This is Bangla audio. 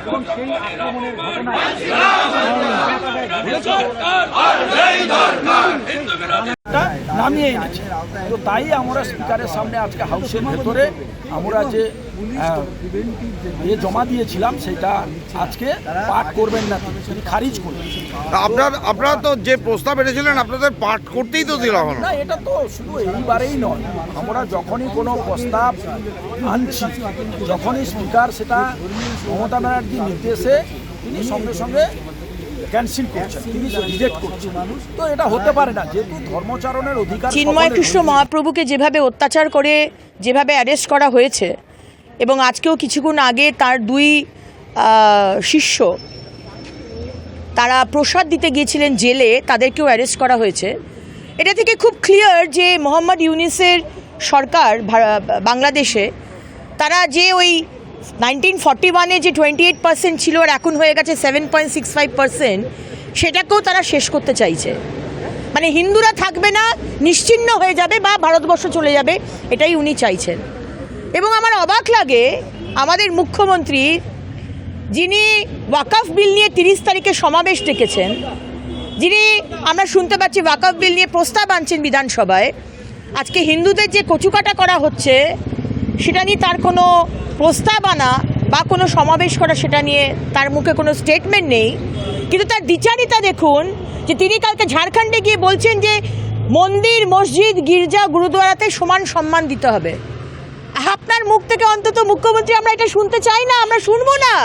এবং সেই আক্রমণের ঘটনায় নামিয়ে এনেছে। তো তাই আমরা স্পিকারের সামনে আজকে হাউসের ভেতরে আমরা যে ইয়ে জমা দিয়েছিলাম সেটা আজকে পাঠ করবেন না তিনি, তিনি খারিজ করবেন। আপনার আপনারা তো যে প্রস্তাব এনেছিলেন আপনাদের পাঠ করতেই তো দিলাম না এটা তো শুধু এইবারেই নয়। আমরা যখনই কোনো প্রস্তাব আনছি যখনই স্পিকার সেটা মমতা ব্যানার্জির নির্দেশে তিনি সঙ্গে সঙ্গে ক্যান্সেল করছেন তিনি রিজেক্ট করছেন। তো এটা হতে পারে না যেহেতু ধর্মচারণের অধিকার চিন্ময় কৃষ্ণ মহাপ্রভুকে যেভাবে অত্যাচার করে যেভাবে অ্যারেস্ট করা হয়েছে এবং আজকেও কিছুক্ষণ আগে তার দুই শিষ্য তারা প্রসাদ দিতে গিয়েছিলেন জেলে তাদেরকেও অ্যারেস্ট করা হয়েছে। এটা থেকে খুব ক্লিয়ার যে মোহাম্মদ ইউনিসের সরকার বাংলাদেশে তারা যে ওই নাইনটিন ফর্টি ওয়ানে যে টোয়েন্টি এইট পার্সেন্ট ছিল আর এখন হয়ে গেছে seven point six five percent সেটাকেও তারা শেষ করতে চাইছে। মানে হিন্দুরা থাকবে না নিশ্চিহ্ন হয়ে যাবে বা ভারতবর্ষ চলে যাবে, এটাই উনি চাইছেন। এবং আমার অবাক লাগে, আমাদের মুখ্যমন্ত্রী যিনি ওয়াকাফ বিল নিয়ে তিরিশ তারিখে সমাবেশ ডেকেছেন, যিনি আমরা শুনতে পাচ্ছি ওয়াকাফ বিল নিয়ে প্রস্তাব আনছেন বিধানসভায়, আজকে হিন্দুদের যে কচুকাটা করা হচ্ছে, সেটা নিয়ে তার কোনো প্রস্তাব আনা বা কোনো সমাবেশ করা সেটা নিয়ে তার মুখে কোনো স্টেটমেন্ট নেই। কিন্তু তার দ্বিচারিতা দেখুন যে তিনি কালকে ঝাড়খণ্ডে গিয়ে বলছেন যে মন্দির, মসজিদ, গির্জা গুরুদুয়ারাতে সমান সম্মান দিতে হবে। আপনার মুখ থেকে অন্তত মুখ্যমন্ত্রী, আমরা এটা শুনতে চাই না, আমরা শুনব না।